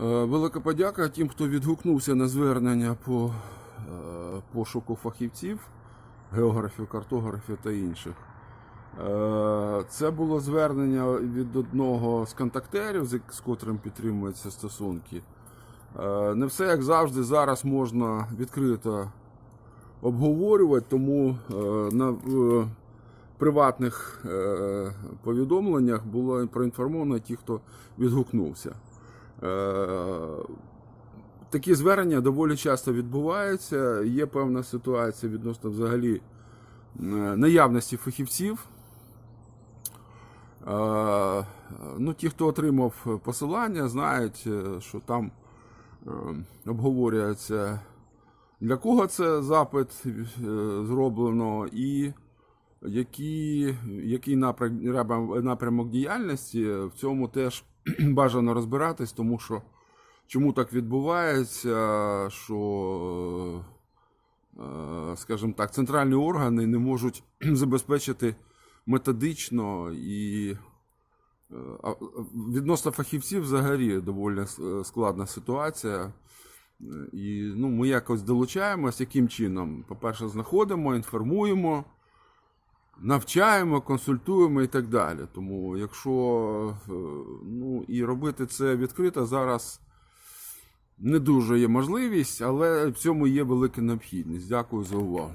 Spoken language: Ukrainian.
Е, Велика подяка тим, хто відгукнувся на звернення по е, пошуку фахівців, географів, картографів та інших. Е, Це було звернення від одного з контактерів, з котрим підтримуються стосунки. Не все як завжди зараз можна відкрито обговорювати, тому на приватних повідомленнях було проінформовано ті, хто відгукнувся. Е, Такі звернення доволі часто відбуваються. Є певна ситуація відносно взагалі е, наявності фахівців. Е, Ну, ті, хто отримав посилання, знають, що там обговорюється, для кого це запит зроблено, і який напрям- напрямок діяльності. В цьому теж бажано розбиратись, тому що чому так відбувається, що, е, скажімо так, центральні органи не можуть забезпечити методично і е, відносно фахівців взагалі доволі складна ситуація. Е, І ну, ми якось долучаємось, яким чином? По-перше, знаходимо, інформуємо, навчаємо, консультуємо і так далі. Тому, якщо е, ну, і робити це відкрито зараз не дуже є можливість, але в цьому є велика необхідність. Дякую за увагу.